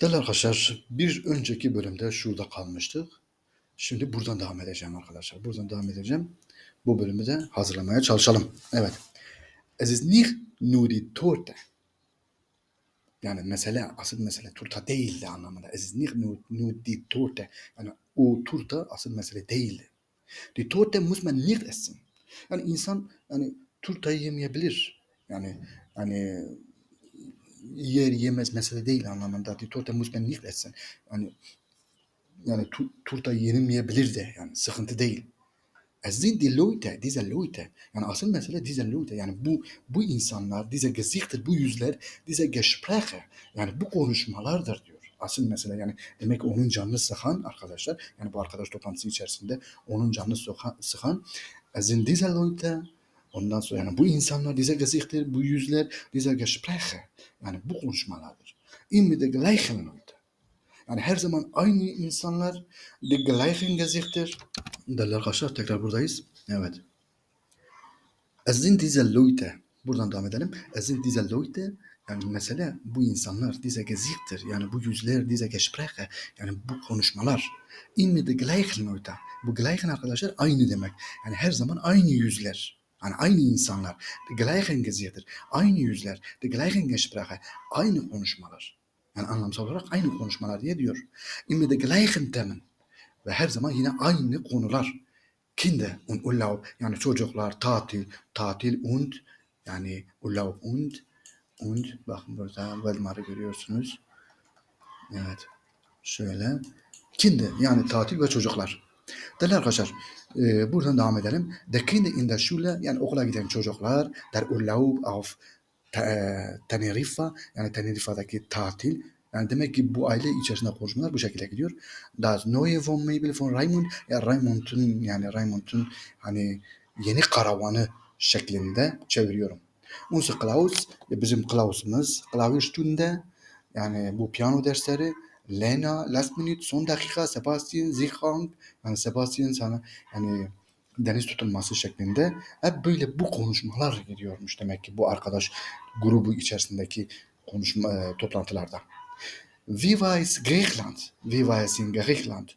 Değerli arkadaşlar, bir önceki bölümde şurada kalmıştık. Şimdi buradan devam edeceğim arkadaşlar. Buradan devam edeceğim. Bu bölümü de hazırlamaya çalışalım. Evet. Es ist nicht nur die Torte. Yani mesele, asıl mesele turta değildi anlamında. Es ist nicht nur, die Torte. Yani o turta asıl mesele değildi. Die Torte muss man nicht essen. Yani insan yani turtayı yemeyebilir. Yani hani yer yemez mesele değil anlamında. Die Torte muss man nicht essen. Yani yani tu, turta yenilmeyebilir de yani sıkıntı değil. Es sind die Leute, diese Leute. Yani asıl mesele diese Leute. Yani bu bu insanlar, diese Gesichter, bu yüzler, diese Gespräche. Yani bu konuşmalardır diyor. Asıl mesele yani demek onun canını sıkan arkadaşlar. Yani bu arkadaş toplantısı içerisinde onun canını sıkan, sıkan es sind diese Leute. Ondan sonra yani bu insanlar, diese Gesichter, bu yüzler, diese Gespräche. Yani bu konuşmalardır. Immer die gleichen Leute. Yani her zaman aynı insanlar, die gleichen Gesichter. Değerli arkadaşlar tekrar buradayız. Evet. Es sind diese Leute. Buradan devam edelim. Es sind diese Leute. Yani mesele bu insanlar, diese Gesichter, yani bu yüzler, diese Gespräche, yani bu konuşmalar. Immer die gleichen Leute. Bu gleichen arkadaşlar aynı demek. Yani her zaman aynı yüzler. Yani aynı insanlar. Die gleichen Gesichter. Aynı yüzler. Die gleichen Gespräche. Aynı konuşmalar. Yani anlamsal olarak aynı konuşmalar diye diyor. Immer die gleichen Themen. Ve her zaman yine aynı konular. Kinder und Urlaub. Yani çocuklar, tatil, tatil und yani Urlaub und und bakın burada Velmar'ı görüyorsunuz. Evet. Şöyle. Kinder yani tatil ve çocuklar. Değerli arkadaşlar e, buradan devam edelim. Der Kinder in der Schule yani okula giden çocuklar der Urlaub auf Te- Teneriffa yani Tenerifa'daki tatil yani demek ki bu aile içerisinde konuşmalar bu şekilde gidiyor. Das neue Wohnmöbel von Raimund ya Raimund'un yani Raimund'un hani yeni karavanı şeklinde çeviriyorum. Unser Klaus bizim Klaus'umuz Klavierstunde yani bu piyano dersleri Lena, Last Minute, son dakika, Sebastian, Sichang yani Sebastian sana yani deniz tutulması şeklinde hep böyle bu konuşmalar gidiyormuş demek ki bu arkadaş grubu içerisindeki konuşma e, toplantılarda. War es Griechenland? War es in Griechenland?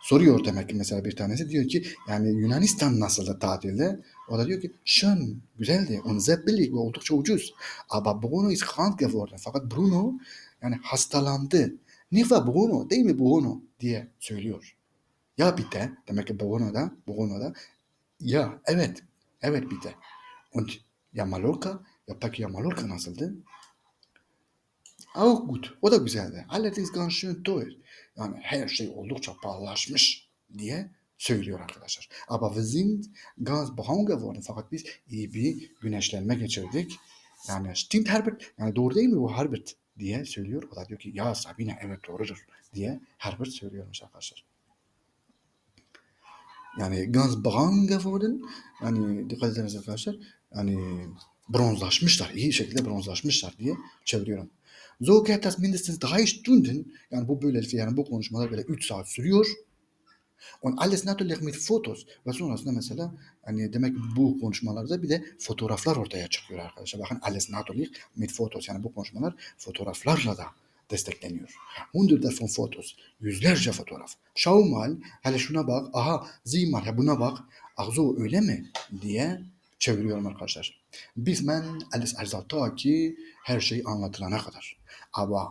Soruyor demek ki mesela bir tanesi diyor ki yani Yunanistan nasıldı tatilde? O da diyor ki schön, güzeldi sehr billig ve oldukça ucuz. Aber Bruno ist krank geworden. Fakat Bruno yani hastalandı. Ne var Bruno? Değil mi Bruno? diye söylüyor. Ya bitte. Demek ki Bruno da, Bruno da ya evet, evet bitte. Und ya Mallorca? Ya peki ya Mallorca nasıldı? Auch gut. O da güzeldi. Allerdings ganz schön teuer. Yani her şey oldukça pahalılaşmış diye söylüyor arkadaşlar. Aber wir sind ganz braun geworden. Fakat biz iyi bir güneşlenme geçirdik. Yani stimmt Herbert? Yani doğru değil mi bu Herbert? Diye söylüyor. O da diyor ki ya Sabine evet doğrudur diye Herbert söylüyormuş arkadaşlar. Yani ganz braun geworden. Yani dikkat ediniz arkadaşlar. Yani bronzlaşmışlar. iyi şekilde bronzlaşmışlar diye çeviriyorum. So geht das mindestens drei Stunden. Yani bu böylelikle yani bu konuşmalar böyle 3 saat sürüyor. Und alles natürlich mit Fotos. Ve sonrasında mesela hani demek bu konuşmalarda bir de fotoğraflar ortaya çıkıyor arkadaşlar. Bakın alles natürlich mit Fotos. Yani bu konuşmalar fotoğraflarla da destekleniyor. Hunderte von Fotos. Yüzlerce fotoğraf. Schau mal. Hele şuna bak. Aha sieh mal. Buna bak. Ach so öyle mi? diye çeviriyorum arkadaşlar. Bis man alles ta ki her şey anlatılana kadar. Aber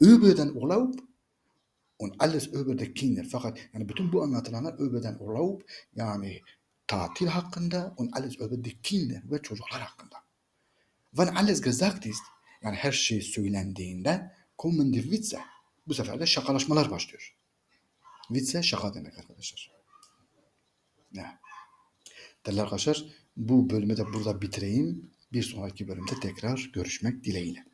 über den Urlaub und alles über die Kinder. Fakat yani bütün bu anlatılanlar über den Urlaub yani tatil hakkında und alles über die Kinder ve çocuklar hakkında. Wenn alles gesagt ist yani her şey söylendiğinde kommen die Witze. Bu sefer de şakalaşmalar başlıyor. Witze şaka demek arkadaşlar. Ya. Değerli arkadaşlar bu bölümü de burada bitireyim. Bir sonraki bölümde tekrar görüşmek dileğiyle.